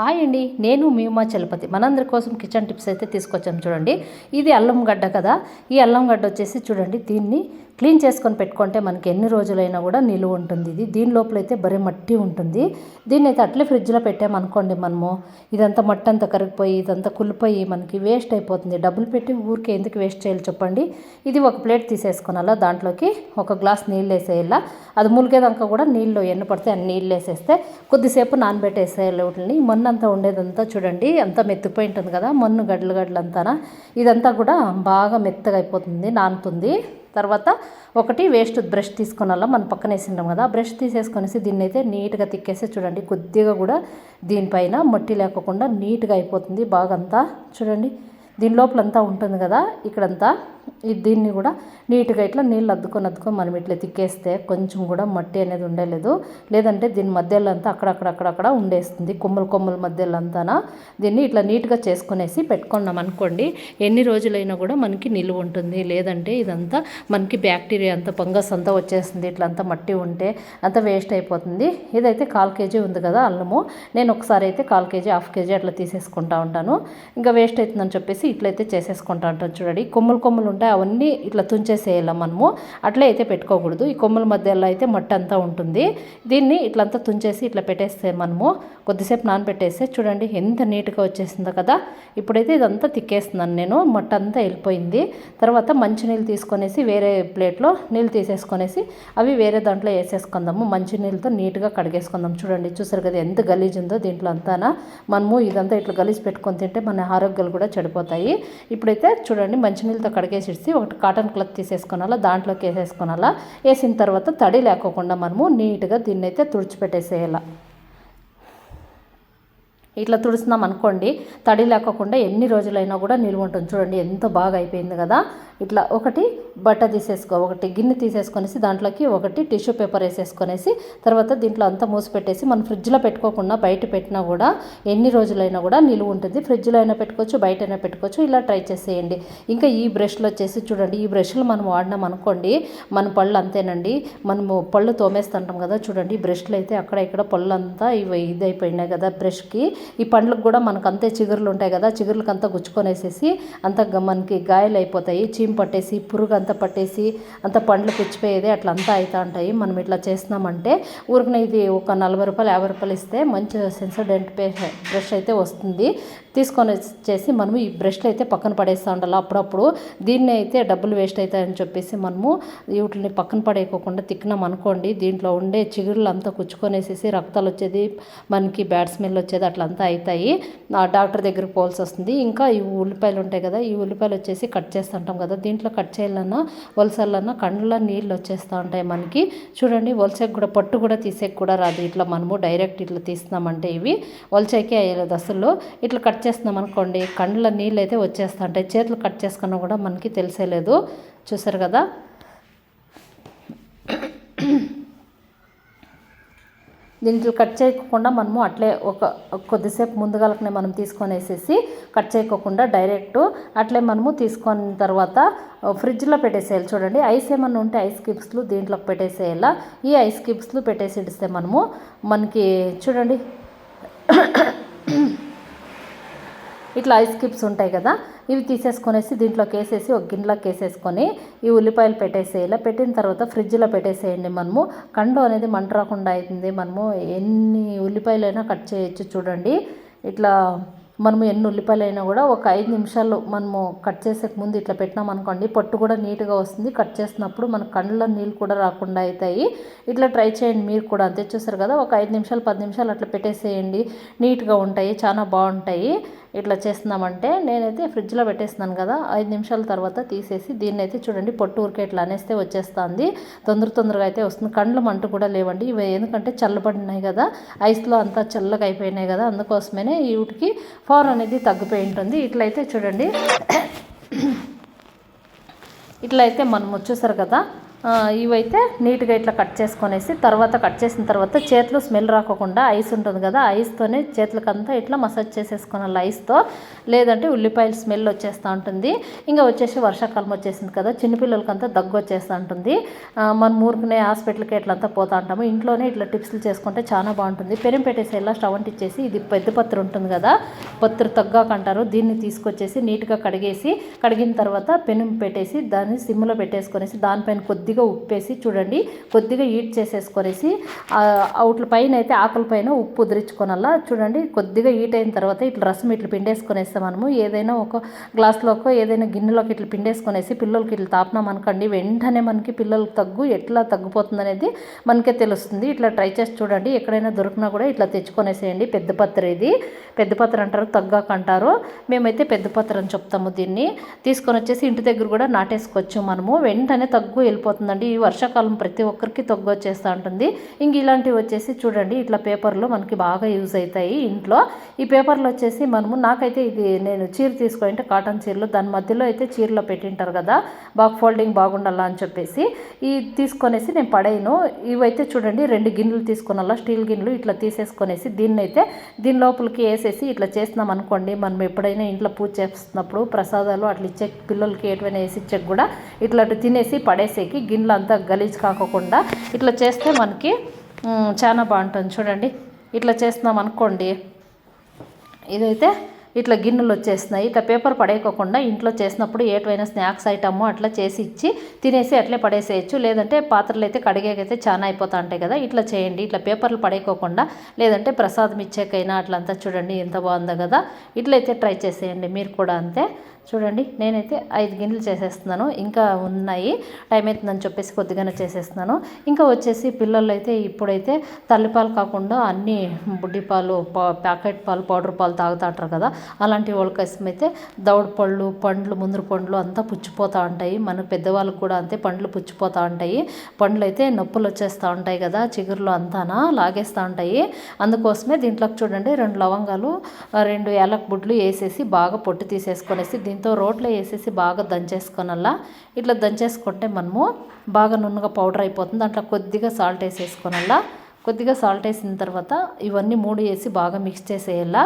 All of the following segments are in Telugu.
హాయ్ అండి నేను మీమా చలపతి. మనందరి కోసం కిచెన్ టిప్స్ అయితే తీసుకొచ్చాం చూడండి. ఇది అల్లం గడ్డ కదా ఈ అల్లం గడ్డ వచ్చేసి చూడండి దీన్ని క్లీన్ చేసుకొని పెట్టుకుంటే మనకి ఎన్ని రోజులైనా కూడా నిలువ ఉంటుంది. ఇది దీని లోపలైతే బరే మట్టి ఉంటుంది. దీన్ని అయితే అట్లే ఫ్రిడ్జ్లో పెట్టామనుకోండి మనము. ఇదంతా మట్టి అంతా కరిగిపోయి ఇదంతా కులిపోయి మనకి వేస్ట్ అయిపోతుంది. డబ్బులు పెట్టి ఊరికే ఎందుకు వేస్ట్ చేయాలి చెప్పండి? ఇది ఒక ప్లేట్ తీసేసుకునాలా? దాంట్లోకి ఒక గ్లాస్ నీళ్ళు వేసేయాలా? అది ములిగేదాకా కూడా నీళ్ళు ఎన్ని పడితే అన్ని నీళ్ళు వేసేస్తే కొద్దిసేపు నానబెట్టేసేయాలి వీటిని మొన్నంతా ఉండేదంతా చూడండి అంతా మెత్తిపోయి ఉంటుంది కదా మొన్ను గడ్డలు గడ్డలంతానా? ఇదంతా కూడా బాగా మెత్తగా అయిపోతుంది నానుతుంది. తర్వాత ఒకటి వేస్ట్ బ్రష్ తీసుకున్నాలా మనం పక్కన వేసింటాం కదా బ్రష్ తీసేసుకొనేసి దీన్ని అయితే నీట్గా తిక్కేసి చూడండి కొద్దిగా కూడా దీనిపైన మట్టి లేకుండా నీట్గా అయిపోతుంది బాగా అంతా. చూడండి దీని లోపలంతా ఉంటుంది కదా ఇక్కడంతా దీన్ని కూడా నీట్గా ఇట్లా నీళ్ళు అద్దుకొని అద్దుకొని మనం ఇట్లా తిక్కేస్తే కొంచెం కూడా మట్టి అనేది ఉండలేదు. లేదంటే దీని మధ్యలో అంతా అక్కడక్కడ అక్కడక్కడ ఉండేస్తుంది. కొమ్మల కొమ్మల మధ్యలో అంతా దీన్ని ఇట్లా నీట్గా చేసుకునేసి పెట్టుకున్నాం అనుకోండి ఎన్ని రోజులైనా కూడా మనకి నిలువ ఉంటుంది. లేదంటే ఇదంతా మనకి బ్యాక్టీరియా అంతా ఫంగస్ అంతా వచ్చేస్తుంది. ఇట్లా అంతా మట్టి ఉంటే అంతా వేస్ట్ అయిపోతుంది. ఇదైతే కాల్ కేజీ ఉంది కదా అల్లము. నేను ఒకసారి అయితే కాల్ కేజీ హాఫ్ కేజీ అట్లా తీసేసుకుంటా ఉంటాను. ఇంకా వేస్ట్ అవుతుందని చెప్పేసి ఇట్లయితే చేసేసుకుంటా ఉంటాను. చూడండి కొమ్ములు కొమ్ములు ఉంటాయి అవన్నీ ఇట్లా తుంచేసేయాలి మనము? అట్లే అయితే పెట్టుకోకూడదు. ఈ కొమ్మల మధ్యలో అయితే మట్టి అంతా ఉంటుంది. దీన్ని ఇట్లంతా తుంచేసి ఇట్లా పెట్టేస్తే మనము కొద్దిసేపు నానబెట్టేస్తే చూడండి ఎంత నీట్గా వచ్చేసిందో కదా. ఇప్పుడైతే ఇదంతా తిక్కేస్తున్నాను నేను. మట్టి అంతా వెళ్ళిపోయింది. తర్వాత మంచినీళ్ళు తీసుకొనేసి వేరే ప్లేట్లో నీళ్ళు తీసేసుకొనేసి అవి వేరే దాంట్లో వేసేసుకుందాము. మంచినీళ్ళతో నీట్గా కడిగేసుకుందాం. చూడండి చూసారు కదా ఎంత గలీజ్ ఉందో దీంట్లో అంతానా. మనము ఇదంతా ఇట్లా గలీజ్ పెట్టుకొని తింటే మన ఆరోగ్యాలు కూడా చెడిపోతాయి. ఇప్పుడైతే చూడండి మంచినీళ్ళతో వేసేసి ఒకటి కాటన్ క్లాత్ తీసేసుకునాలా దాంట్లోకి వేసేసుకునాలా వేసిన తర్వాత తడి లేకోకుండా మనము నీట్గా దీన్ని అయితే తుడిచిపెట్టేసేయాలి. ఇట్లా తుడుస్తున్నాం అనుకోండి తడి లేకోకుండా ఎన్ని రోజులైనా కూడా నిలువ ఉంటుంది. చూడండి ఎంత బాగా అయిపోయింది కదా. ఇట్లా ఒకటి బట్ట తీసేసుకో ఒకటి గిన్నె తీసేసుకొనేసి దాంట్లోకి ఒకటి టిష్యూ పేపర్ వేసేసుకొనేసి తర్వాత దీంట్లో అంతా మూసి పెట్టేసి మనం ఫ్రిడ్జ్లో పెట్టుకోకుండా బయట పెట్టినా కూడా ఎన్ని రోజులైనా కూడా నిలువ ఉంటుంది. ఫ్రిడ్జ్లో అయినా పెట్టుకోవచ్చు బయట అయినా పెట్టుకోవచ్చు ఇలా ట్రై చేసేయండి. ఇంకా ఈ బ్రష్లు వచ్చేసి చూడండి ఈ బ్రష్లు మనం వాడినాం అనుకోండి మన పళ్ళు అంతేనండి. మనము పళ్ళు తోమేస్తుంటాం కదా చూడండి ఈ బ్రష్లు అయితే అక్కడ ఇక్కడ పళ్ళు అంతా ఇవి ఇదైపోయినాయి కదా బ్రష్కి. ఈ పండ్లకు కూడా మనకు అంతే చిగురులు ఉంటాయి కదా చిగురులకు అంతా గుచ్చుకొనేసేసి అంత మనకి గాయాలు అయిపోతాయి చీమ పట్టేసి పురుగు అంతా పట్టేసి అంత పండ్లు పుచ్చిపోయేది అట్లా అంతా అవుతూ ఉంటాయి. మనం ఇట్లా చేస్తున్నామంటే ఊరికి ఇది ఒక నలభై రూపాయలు యాభై రూపాయలు ఇస్తే మంచి సెన్సోడెంట్ బ్రష్ అయితే వస్తుంది. తీసుకొని వచ్చేసి మనము ఈ బ్రష్లు అయితే పక్కన పడేస్తూ ఉండాలి. అప్పుడప్పుడు దీన్ని అయితే డబ్బులు వేస్ట్ అవుతాయని చెప్పేసి మనము వీటిని పక్కన పడేయకోకుండా తిక్కినాం అనుకోండి దీంట్లో ఉండే చిగురులు అంతా కుచ్చుకొనేసేసి రక్తాలు వచ్చేది మనకి బ్యాడ్ స్మెల్ వచ్చేది అట్లా అంతా అవుతాయి డాక్టర్ దగ్గరికి పోవాల్సి వస్తుంది. ఇంకా ఈ ఉల్లిపాయలు ఉంటాయి కదా ఈ ఉల్లిపాయలు వచ్చేసి కట్ చేస్తుంటాం కదా దీంట్లో కట్ చేయాలన్నా వలసలన్నా కండ్ల నీళ్ళు వచ్చేస్తూ ఉంటాయి మనకి. చూడండి వలసకి కూడా పట్టు కూడా తీసేకి కూడా రాదు. ఇట్లా మనము డైరెక్ట్ ఇట్లా తీస్తున్నామంటే ఇవి. వలసకే అయ్యలేదు అసలు. ఇట్లా కట్ చేస్తున్నాం అనుకోండి కండ్ల నీళ్ళు అయితే వచ్చేస్తూ ఉంటాయి. చేతులు కట్ చేసుకున్నా కూడా మనకి తెలిసేలేదు. చూసారు కదా? దీంట్లో కట్ చేయకుండా మనము అట్లే ఒక కొద్దిసేపు ముందుగాలకనే మనం తీసుకొని వేసేసి కట్ చేయకోకుండా డైరెక్ట్ అట్లే మనము తీసుకొని తర్వాత ఫ్రిడ్జ్లో పెట్టేసేయాలి. చూడండి ఐస్ ఏమన్నా ఉంటే ఐస్ క్యూబ్స్లు దీంట్లోకి పెట్టేసేయాలా? ఈ ఐస్ క్యూబ్స్లు పెట్టేసి ఇస్తే మనము మనకి చూడండి ఇట్లా ఐస్ క్యూబ్స్ ఉంటాయి కదా ఇవి తీసేసుకొనేసి దీంట్లోకి వేసేసి ఒక గిన్నెలోకి వేసేసుకొని ఈ ఉల్లిపాయలు పెట్టేసేయాలి పెట్టిన తర్వాత ఫ్రిడ్జ్లో పెట్టేసేయండి మనము. కండు అనేది మంట రాకుండా అవుతుంది మనము. ఎన్ని ఉల్లిపాయలైనా కట్ చేయొచ్చు చూడండి. ఇట్లా మనము ఎన్ని ఉల్లిపాయలైనా కూడా ఒక ఐదు నిమిషాలు మనము కట్ చేసే ముందు ఇట్లా పెట్టినాం అనుకోండి పొట్టు కూడా నీట్గా వస్తుంది. కట్ చేసినప్పుడు మన కళ్ళలో నీళ్ళు కూడా రాకుండా అవుతాయి. ఇట్లా ట్రై చేయండి మీరు కూడా. అంతే చూసారు కదా ఒక ఐదు నిమిషాలు పది నిమిషాలు అట్లా పెట్టేసేయండి. నీట్గా ఉంటాయి చాలా బాగుంటాయి. ఇట్లా చేస్తున్నామంటే నేనైతే ఫ్రిడ్జ్లో పెట్టేస్తున్నాను కదా ఐదు నిమిషాల తర్వాత తీసేసి దీన్ని అయితే చూడండి పొట్టు ఊరికే ఇట్లా అనేస్తే వచ్చేస్తుంది. తొందర తొందరగా అయితే వస్తుంది. కండ్లు మంట కూడా లేవండి. ఇవి ఎందుకంటే చల్లబడినాయి కదా ఐస్లో అంతా చల్లగా అయిపోయినాయి కదా అందుకోసమే వీటికి పవర్ అనేది తగ్గిపోయి ఉంటుంది. ఇట్లయితే చూడండి ఇట్లయితే మనము వచ్చేసారు కదా ఇవైతే నీట్గా ఇట్లా కట్ చేసుకొనేసి తర్వాత కట్ చేసిన తర్వాత చేతులు స్మెల్ రాకుండా ఐస్ ఉంటుంది కదా ఐస్తోనే చేతులకంతా ఇట్లా మసాజ్ చేసేసుకోవాలి ఐస్తో లేదంటే ఉల్లిపాయలు స్మెల్ వచ్చేస్తూ ఉంటుంది. ఇంకా వచ్చేసి వర్షాకాలం వచ్చేసింది కదా చిన్నపిల్లలకంతా దగ్గు వచ్చేస్తూ ఉంటుంది. మనం ఊరుకునే హాస్పిటల్కి ఇట్లంతా పోతా ఉంటాము. ఇంట్లోనే ఇట్లా టిప్స్లు చేసుకుంటే చాలా బాగుంటుంది. పెనం పెట్టేసి ఎలా స్టవ్ ఇచ్చేసి ఇది పెద్ద పత్ర ఉంటుంది కదా పత్ర తగ్గాక అంటారు. దీన్ని తీసుకొచ్చేసి నీట్గా కడిగేసి కడిగిన తర్వాత పెనుం పెట్టేసి దాన్ని సిమ్లో పెట్టేసుకొనేసి దానిపైన కొద్ది కొద్దిగా ఉప్పేసి చూడండి కొద్దిగా ఈట్ చేసేసుకొనేసి అవుట్ల పైన అయితే ఆకుల పైన ఉప్పు ఉదిరించుకోనల్లా చూడండి కొద్దిగా ఈట్ అయిన తర్వాత ఇట్లా రసం ఇట్లా పిండేసుకొనేస్తాం మనము. ఏదైనా ఒక గ్లాస్లోకో ఏదైనా గిన్నెలోకి ఇట్లా పిండేసుకొనేసి పిల్లలకి ఇట్లా తాపినాం అనుకోండి వెంటనే మనకి పిల్లలకు తగ్గు ఎట్లా తగ్గిపోతుంది అనేది మనకే తెలుస్తుంది. ఇట్లా ట్రై చేసి చూడండి ఎక్కడైనా దొరికినా కూడా ఇట్లా తెచ్చుకొనేసేయండి. పెద్ద పత్ర ఇది. పెద్ద పత్ర అంటారు తగ్గాక అంటారు. మేమైతే పెద్ద పత్ర అని చెప్తాము దీన్ని. తీసుకొని వచ్చేసి ఇంటి దగ్గర కూడా నాటేసుకోవచ్చు మనము. వెంటనే తగ్గు వెళ్ళిపోతుందండి ఈ వర్షాకాలం ప్రతి ఒక్కరికి తగ్గు వచ్చేస్తూ ఉంటుంది. ఇంక ఇలాంటివి వచ్చేసి చూడండి ఇట్లా పేపర్లు మనకి బాగా యూజ్ అవుతాయి ఇంట్లో. ఈ పేపర్లు వచ్చేసి మనము నాకైతే ఇది నేను చీర తీసుకుంటే కాటన్ చీరలు దాని మధ్యలో అయితే చీరలో పెట్టింటారు కదా బాగా ఫోల్డింగ్ బాగుండాలా అని చెప్పేసి. ఈ తీసుకొనేసి నేను పడేయను. ఇవైతే చూడండి రెండు గిన్నెలు తీసుకున్నలా స్టీల్ గిన్నెలు ఇట్లా తీసేసుకొనేసి దీన్ని అయితే దీని లోపలికి వేసేసి ఇట్లా చేస్తున్నాం అనుకోండి. మనం ఎప్పుడైనా ఇంట్లో పూజ చేస్తున్నప్పుడు ప్రసాదాలు అట్లా ఇచ్చే పిల్లలకి ఎటువైనా వేసి ఇచ్చే కూడా ఇట్లా అటు తినేసి పడేసేకి గిన్నెలు అంతా గలీజ్ కాకుండా ఇట్లా చేస్తే మనకి చాలా బాగుంటుంది. చూడండి ఇట్లా చేస్తున్నాం అనుకోండి ఇదైతే ఇట్లా గిన్నెలు వచ్చేస్తున్నాయి. ఇట్లా పేపర్ పడేయకోకుండా ఇంట్లో చేసినప్పుడు ఏటైనా స్నాక్స్ ఐటమ్ అట్లా చేసి ఇచ్చి తినేసి అట్లే పడేసేయచ్చు. లేదంటే పాత్రలు అయితే కడిగేకైతే చాలా అయిపోతా ఉంటాయి కదా. ఇట్లా చేయండి ఇట్లా పేపర్లు పడేయకోకుండా లేదంటే ప్రసాదం ఇచ్చేకైనా అట్లంతా చూడండి ఎంత బాగుందో కదా. ఇట్లయితే ట్రై చేసేయండి మీరు కూడా అంతే. చూడండి నేనైతే ఐదు గిన్నెలు చేసేస్తున్నాను. ఇంకా ఉన్నాయి. టైం అవుతుందని చెప్పేసి కొద్దిగానే చేసేస్తున్నాను. ఇంకా వచ్చేసి పిల్లలు అయితే ఇప్పుడైతే తల్లిపాలు కాకుండా అన్ని బుడ్డి పాలు ప్యాకెట్ పాలు పౌడర్ పాలు తాగుతాంటారు కదా అలాంటి వాళ్ళ కోసం అయితే దౌడు పళ్ళు పండ్లు ముందర పండ్లు అంతా పుచ్చిపోతూ ఉంటాయి. మన పెద్దవాళ్ళకి కూడా అంతే పండ్లు పుచ్చిపోతూ ఉంటాయి. పండ్లు అయితే నొప్పులు వచ్చేస్తూ ఉంటాయి కదా చిగురులు అంతానా లాగేస్తూ ఉంటాయి. అందుకోసమే దీంట్లోకి చూడండి రెండు లవంగాలు రెండు యాలక్ బుడ్లు వేసేసి బాగా పొట్టు తీసేసుకొనేసి దీంతో రోట్లో వేసేసి బాగా దంచేసుకొనల్లా. ఇట్లా దంచేసుకుంటే మనము బాగా నున్నగా పౌడర్ అయిపోతుంది. దాంట్లో కొద్దిగా సాల్ట్ వేసేసుకోనల్లా. కొద్దిగా సాల్ట్ వేసిన తర్వాత ఇవన్నీ మూడు వేసి బాగా మిక్స్ చేసేయాలా.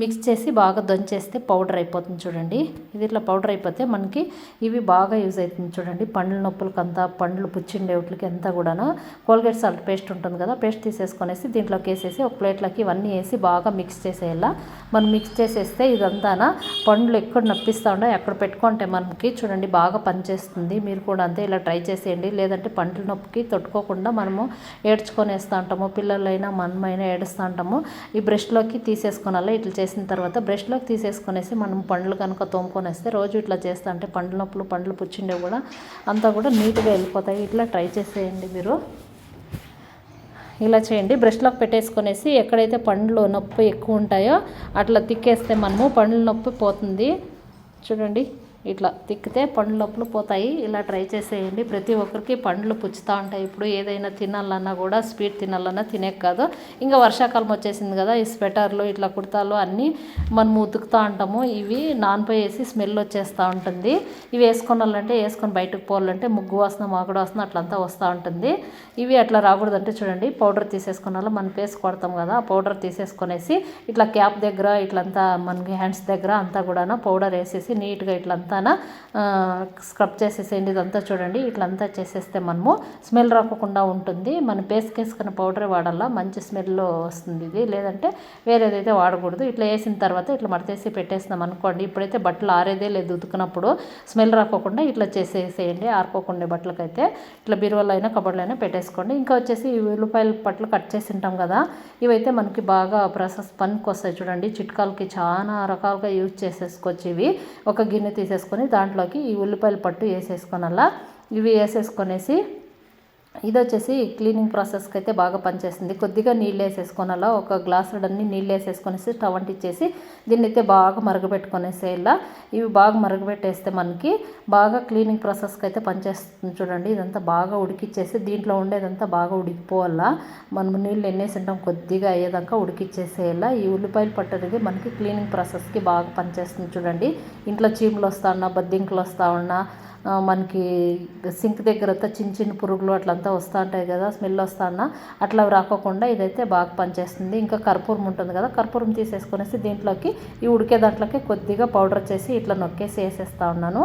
మిక్స్ చేసి బాగా దంచేస్తే పౌడర్ అయిపోతుంది చూడండి. ఇది ఇట్లా పౌడర్ అయిపోతే మనకి ఇవి బాగా యూజ్ అవుతుంది చూడండి. పండ్ల నొప్పులకి అంతా పండ్లు పుచ్చిండే వాటికి అంతా కూడాను. కోల్గేట్ సాల్ట్ పేస్ట్ ఉంటుంది కదా పేస్ట్ తీసేసుకొనేసి దీంట్లోకి వేసేసి ఒక ప్లేట్లోకి ఇవన్నీ వేసి బాగా మిక్స్ చేసేయాలా. మనం మిక్స్ చేసేస్తే ఇదంతానా పండ్లు ఎక్కడ నొప్పిస్తూ ఉండో అక్కడ పెట్టుకుంటే మనకి చూడండి బాగా పనిచేస్తుంది. మీరు కూడా అంతే ఇలా ట్రై చేసేయండి. లేదంటే పండ్ల నొప్పికి తొట్టుకోకుండా మనము ఏడ్చుకొనేస్తాం ఉంటాము పిల్లలైనా మనమైనా ఏడుస్తూ ఉంటాము ఈ బ్రష్లోకి తీసేసుకోనాలి? ఇట్లా చేసిన తర్వాత బ్రష్లోకి తీసేసుకొనేసి మనం పండ్లు కనుక తోముకొనేస్తే రోజు ఇట్లా చేస్తా అంటే పండ్ల నొప్పులు పండ్లు పుచ్చిండే కూడా అంతా కూడా నీట్గా వెళ్ళిపోతాయి. ఇట్లా ట్రై చేసేయండి మీరు. ఇలా చేయండి. బ్రష్లోకి పెట్టేసుకునేసి ఎక్కడైతే పండ్లు నొప్పి ఎక్కువ ఉంటాయో అట్లా తిక్కేస్తే మనము పండ్ల నొప్పి పోతుంది. చూడండి. ఇట్లా తిక్కితే పండ్లు నొప్పులు పోతాయి. ఇలా ట్రై చేసేయండి. ప్రతి ఒక్కరికి పండ్లు పుచ్చుతూ ఉంటాయి. ఇప్పుడు ఏదైనా తినాలన్నా కూడా స్వీట్ తినాలన్నా తినే కాదు. ఇంకా వర్షాకాలం వచ్చేసింది కదా ఈ స్వెటర్లు ఇట్లా కుర్తాలు అన్నీ మనం ఉతుకుతూ ఉంటాము. ఇవి నానిపోయేసి స్మెల్ వచ్చేస్తూ ఉంటుంది. ఇవి వేసుకోవాలంటే వేసుకొని బయటకు పోవాలంటే ముగ్గు వాసన మాకుడు వాసన అట్లంతా వస్తూ ఉంటుంది. ఇవి అట్లా రాకూడదంటే చూడండి పౌడర్ తీసేసుకున్న మనం పేస్ కొడతాం కదా ఆ పౌడర్ తీసేసుకునేసి ఇట్లా క్యాప్ దగ్గర ఇట్లంతా మనకి హ్యాండ్స్ దగ్గర అంతా కూడా పౌడర్ వేసేసి నీట్గా ఇట్లంతా స్క్రబ్ చేసేసేయండి ఇదంతా చూడండి. ఇట్లంతా చేసేస్తే మనము స్మెల్ రాకుండా ఉంటుంది. మన పేసుకేసుకున్న పౌడర్ వాడాలా మంచి స్మెల్ వస్తుంది ఇది. లేదంటే వేరేదైతే వాడకూడదు. ఇట్లా వేసిన తర్వాత ఇట్లా మడతేసి పెట్టేసినాం అనుకోండి. ఇప్పుడైతే బట్టలు ఆరేదే లేదు ఉతుకున్నప్పుడు స్మెల్ రాకోకుండా ఇట్లా చేసేసేయండి. ఆరుకోకుండా బట్టలకైతే ఇట్లా బీరువాలో అయినా కబడ్లో అయినా పెట్టేసుకోండి. ఇంకా వచ్చేసి ఈ ఉల్లిపాయల పట్లు కట్ చేసి ఉంటాం కదా ఇవైతే మనకి బాగా ప్రాసెస్ పనికి వస్తాయి చూడండి. చిట్కాలకి చాలా రకాలుగా యూజ్ చేసేసుకోవచ్చు ఇవి. ఒక గిన్నె తీసేసుకొని దాంట్లోకి ఈ ఉల్లిపాయల పట్టు వేసేసుకోనల్లా ఇవి వేసేసుకొనేసి ఇది వచ్చేసి క్లీనింగ్ ప్రాసెస్కి అయితే బాగా పనిచేస్తుంది. కొద్దిగా నీళ్ళు వేసేసుకోనాలా ఒక గ్లాస్ అన్ని నీళ్ళు వేసేసుకొనేసి స్టవ్ అంటిచ్చేసి దీన్ని అయితే బాగా మరగబెట్టుకొనేసి ఇలా ఇవి బాగా మరగబెట్టేస్తే మనకి బాగా క్లీనింగ్ ప్రాసెస్కి అయితే పనిచేస్తుంది చూడండి. ఇదంతా బాగా ఉడికిచ్చేసి దీంట్లో ఉండేదంతా బాగా ఉడికిపోవాలా. మనం నీళ్ళు ఎన్నేసి ఉంటాం కొద్దిగా అయ్యేదాకా ఉడికిచ్చేసేయాలా ఈ ఉల్లిపాయలు పట్టనేది మనకి క్లీనింగ్ ప్రాసెస్కి బాగా పనిచేస్తుంది చూడండి. ఇంట్లో చీమలు వస్తా ఉన్నా బద్దింకులు వస్తా ఉన్నా మనకి సింక్ దగ్గర అంతా చిన్న చిన్న పురుగులు అట్లంతా వస్తూ ఉంటాయి కదా స్మెల్ వస్తానా అట్లా రాకోకుండా ఇదైతే బాగా పనిచేస్తుంది. ఇంకా కర్పూరం ఉంటుంది కదా కర్పూరం తీసేసుకునేసి దీంట్లోకి ఈ ఉడికే దాంట్లోకి కొద్దిగా పౌడర్ చేసి ఇట్లా నొక్కేసి వేసేస్తా ఉన్నాను.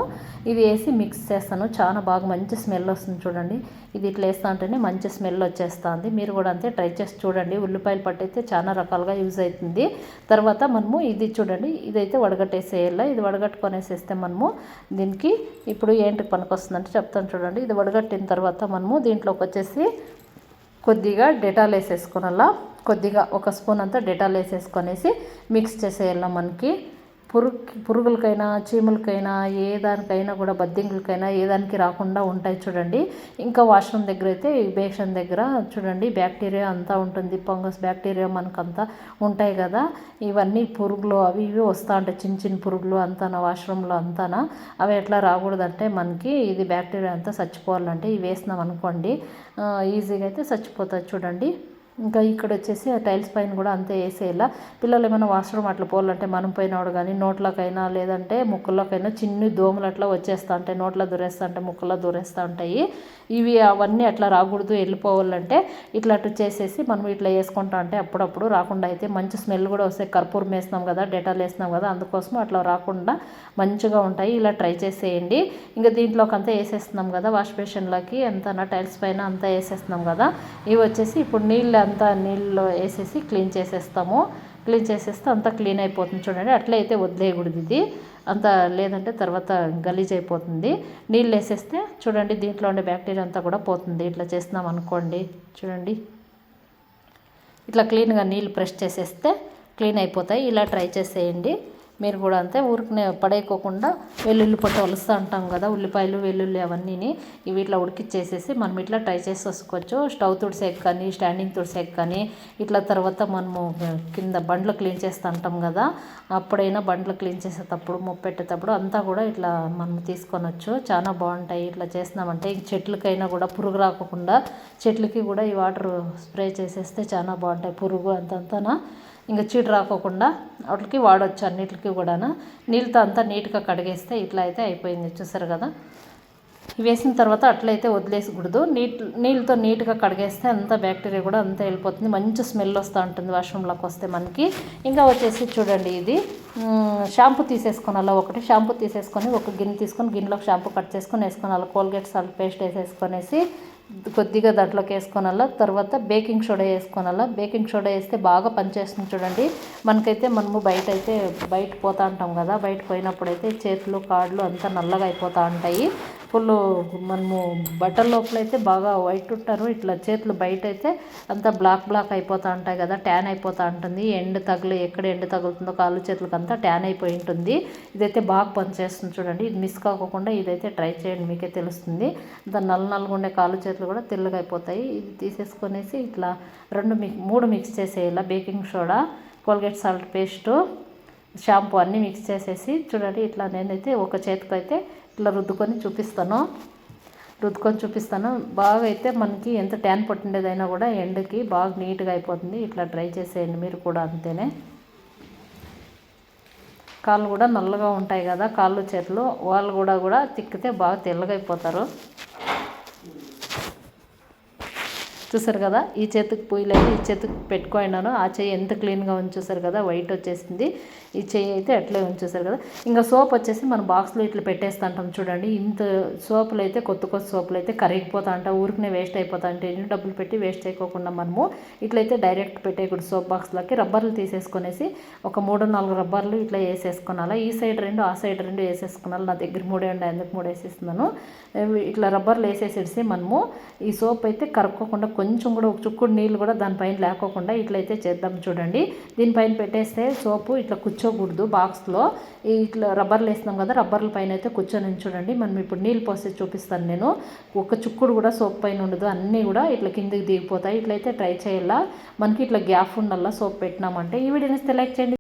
ఇది వేసి మిక్స్ చేస్తాను. చాలా బాగా మంచి స్మెల్ వస్తుంది చూడండి. ఇది ఇట్లా వేస్తా ఉంటేనే మంచి స్మెల్ వచ్చేస్తుంది. మీరు కూడా అంతే ట్రై చేసి చూడండి. ఉల్లిపాయలు పట్టయితే చాలా రకాలుగా యూజ్ అవుతుంది. తర్వాత మనము ఇది చూడండి ఇదైతే వడగట్టేసేయాలి? ఇది వడగట్టుకొనేసేస్తే మనము దీనికి ఇప్పుడు ఏంటి పనికొస్తుందంటే చెప్తాను చూడండి. ఇది వడగట్టిన తర్వాత మనము దీంట్లోకి వచ్చేసి కొద్దిగా డెటాల్ వేసేసుకోనల్లా కొద్దిగా ఒక స్పూన్ అంతా డెటాల్ వేసేసుకొనేసి మిక్స్ చేసేయాల మనకి. పురుగు పురుగులకైనా చీములకైనా ఏ దానికైనా కూడా బద్దింగులకైనా ఏ దానికి రాకుండా ఉంటాయి చూడండి. ఇంకా వాష్రూమ్ దగ్గర అయితే బేషన్ దగ్గర చూడండి బ్యాక్టీరియా అంతా ఉంటుంది. ఫంగస్ బ్యాక్టీరియా మనకంతా ఉంటాయి కదా. ఇవన్నీ పురుగులు అవి ఇవి వస్తూ ఉంటాయి. చిన్న చిన్న పురుగులు అంతానా వాష్రూమ్లో అంతానా. అవి ఎట్లా రాకూడదంటే మనకి ఇది బ్యాక్టీరియా అంతా చచ్చిపోవాలంటే ఇవి వేసినాం అనుకోండి ఈజీగా అయితే చచ్చిపోతుంది చూడండి. ఇంకా ఇక్కడ వచ్చేసి ఆ టైల్స్ పైన కూడా అంతే వేసేయాల. పిల్లలు ఏమైనా వాష్రూమ్ అట్లా పోవాలంటే మనం పోయినవాడు కానీ నోట్లోకైనా లేదంటే ముక్కల్లోకైనా చిన్ని దోమలు అట్లా వచ్చేస్తూ ఉంటాయి. నోట్లో దూరేస్తూ ఉంటాయి ముక్కల్లో దూరేస్తూ ఉంటాయి. ఇవి అవన్నీ అట్లా రాకూడదు. వెళ్ళిపోవాలంటే ఇట్లా అటు చేసేసి మనం ఇట్లా వేసుకుంటా అంటే అప్పుడప్పుడు రాకుండా అయితే మంచి స్మెల్ కూడా వస్తాయి. కర్పూరం వేసినాం కదా డెటాల్ వేసినాం కదా అందుకోసం అట్లా రాకుండా మంచిగా ఉంటాయి. ఇలా ట్రై చేసేయండి. ఇంకా దీంట్లోకి అంతా వేసేస్తున్నాం కదా వాష్ బేషన్లోకి. ఎంతైనా టైల్స్ పైన అంతా వేసేస్తున్నాం కదా. ఇవి వచ్చేసి ఇప్పుడు నీళ్ళు అంతా నీళ్ళలో వేసేసి క్లీన్ చేసేస్తాము. క్లీన్ చేసేస్తే అంతా క్లీన్ అయిపోతుంది చూడండి. అట్లే అయితే వదిలేయకూడదు ఇది. అంత లేదంటే తర్వాత గలీజ్ అయిపోతుంది. నీళ్ళు వేసేస్తే చూడండి దీంట్లో ఉండే బ్యాక్టీరియా అంతా కూడా పోతుంది. ఇట్లా చేస్తున్నాం అనుకోండి. చూడండి. ఇట్లా క్లీన్గా నీళ్ళు ప్రెస్ చేసేస్తే క్లీన్ అయిపోతాయి. ఇలా ట్రై చేసేయండి. మీరు కూడా అంతే ఊరికనే పడేయకోకుండా వెల్లుల్లి పొట్టు వలుస్తూ ఉంటాం కదా ఉల్లిపాయలు వెల్లుల్లి అవన్నీని ఇవి ఇట్లా ఉడికిచ్చేసేసి మనం ఇట్లా ట్రై చేసి వసుకోవచ్చు స్టవ్ తుడిసేకి కానీ స్టాండింగ్ తుడిసేకి కానీ ఇట్లా తర్వాత మనము కింద బండ్లు క్లీన్ చేస్తూ ఉంటాం కదా అప్పుడైనా బండ్లు క్లీన్ చేసేటప్పుడు మొప్పెట్టేటప్పుడు అంతా కూడా ఇట్లా మనం తీసుకొనొచ్చు. చాలా బాగుంటాయి ఇట్లా చేసినామంటే. ఈ చెట్లకైనా కూడా పురుగు రాకుండా చెట్లకి కూడా ఈ వాటర్ స్ప్రే చేసేస్తే చాలా బాగుంటాయి. పురుగు అంతంతానా. ఇంకా చీడ రాకోకుండా వాటికి వాడవచ్చు అన్నిటికీ కూడా నీళ్ళతో అంతా నీట్గా కడిగేస్తే ఇట్లా అయితే అయిపోయింది చూసారు కదా. వేసిన తర్వాత అట్లయితే వదిలేసకూడదు నీట్ నీళ్ళతో నీట్గా కడిగేస్తే అంత బ్యాక్టీరియా కూడా అంతా వెళ్ళిపోతుంది. మంచి స్మెల్ వస్తూ ఉంటుంది వాష్రూమ్లోకి వస్తే మనకి. ఇంకా వచ్చేసి చూడండి ఇది. షాంపూ షాంపూ అలా ఒకటి షాంపూ తీసేసుకొని ఒక గిన్నె తీసుకొని గిన్నెలోకి షాంపూ కట్ చేసుకొని వేసుకోనాలి కోల్గేట్ సాల్ట్ పేస్ట్ వేసేసుకొనేసి కొద్దిగా దాంట్లోకి వేసుకోనల్లా తర్వాత బేకింగ్ సోడా వేసుకోనల్లా. బేకింగ్ సోడా వేస్తే బాగా పనిచేస్తుంది చూడండి. మనకైతే మనము బయట అయితే బయట పోతా ఉంటాం కదా బయట పోయినప్పుడు అయితే చేతులు కాళ్ళు అంతా నల్లగా అయిపోతూ ఉంటాయి. ఫుల్ మనము బట్టల లోపల అయితే బాగా వైట్ ఉంటారు. ఇట్లా చేతులు బయట అయితే అంతా బ్లాక్ బ్లాక్ అయిపోతూ ఉంటాయి కదా ట్యాన్ అయిపోతూ ఉంటుంది. ఎండ తగులు ఎక్కడ ఎండ తగులుతుందో కాళ్ళు చేతులకు అంతా ట్యాన్ అయిపోయి ఉంటుంది. ఇదైతే బాగా పనిచేస్తుంది చూడండి. ఇది మిస్ కాకుండా ఇదైతే ట్రై చేయండి మీకే తెలుస్తుంది. అంత నల్ల నల్లగా ఉండే కాళ్ళు చేతులు కూడా తెల్లగా అయిపోతాయి. ఇది తీసేసుకొనేసి ఇట్లా రెండు మిక్ మూడు mix చేసేయాల baking soda Colgate salt paste shampoo అన్నీ మిక్స్ చేసేసి చూడండి. ఇట్లా నేనైతే ఒక చేతికైతే ఇట్లా రుద్దుకొని చూపిస్తాను. రుద్దుకొని చూపిస్తాను. బాగా అయితే మనకి ఎంత ట్యాన్ పట్టిండేదైనా కూడా ఎండకి బాగా నీట్గా అయిపోతుంది. ఇట్లా డ్రై చేసేయండి మీరు కూడా అంతేనే. కాళ్ళు కూడా నల్లగా ఉంటాయి కదా కాళ్ళు చేతులు. వాళ్ళు కూడా కూడా తిక్కితే బాగా తెల్లగా అయిపోతారు. చూసారు కదా? ఈ చేతికి పూయలేదు ఈ చేతికి పెట్టుకోయినాను ఆ చెయ్యి ఎంత క్లీన్గా ఉంచేసారు కదా? వైట్ వచ్చేసింది. ఈ చెయ్యి అయితే అట్లే ఉంచేసారు కదా? ఇంకా సోప్ వచ్చేసి మన బాక్స్లో ఇట్లా పెట్టేస్తుంటాం చూడండి. ఇంత సోపులు అయితే కొత్త కొత్త సోపులు అయితే కరిగిపోతా అంట ఊరికనే వేస్ట్ అయిపోతా అంటే ఎన్ని డబ్బులు పెట్టి వేస్ట్ చేయకోకుండా మనము ఇట్లయితే డైరెక్ట్ పెట్టేయకూడదు సోప్ బాక్స్లోకి. రబ్బర్లు తీసేసుకునేసి ఒక మూడు నాలుగు రబ్బర్లు ఇట్లా వేసేసుకున్నాలా ఈ సైడ్ రెండు ఆ సైడ్ రెండు వేసేసుకున్నాను నా దగ్గర మూడే ఉండే అందుకు మూడు వేసేస్తున్నాను. ఇట్లా రబ్బర్లు వేసేసేసి మనము ఈ సోప్ అయితే కరుక్కోకుండా కొంచెం కూడా ఒక చుక్కుడు నీళ్ళు కూడా దానిపైన లేకోకుండా ఇట్లయితే చేద్దాం చూడండి. దీనిపైన పెట్టేస్తే సోపు ఇట్లా కూర్చోకూడదు బాక్స్లో. ఇట్లా రబ్బర్లు వేస్తున్నాం కదా రబ్బర్ల పైన అయితే కూర్చొని చూడండి. మనం ఇప్పుడు నీళ్ళు పోసి చూపిస్తాను నేను. ఒక చుక్కుడు కూడా సోప్ పైన ఉండదు అన్నీ కూడా ఇట్లా కిందికి దిగిపోతాయి. ఇట్లయితే ట్రై చేయాలా? మనకి ఇట్లా గ్యాప్ ఉండాలా సోప్ పెట్టినామంటే. ఈ వీడియోని సెలెక్ట్ చేయండి.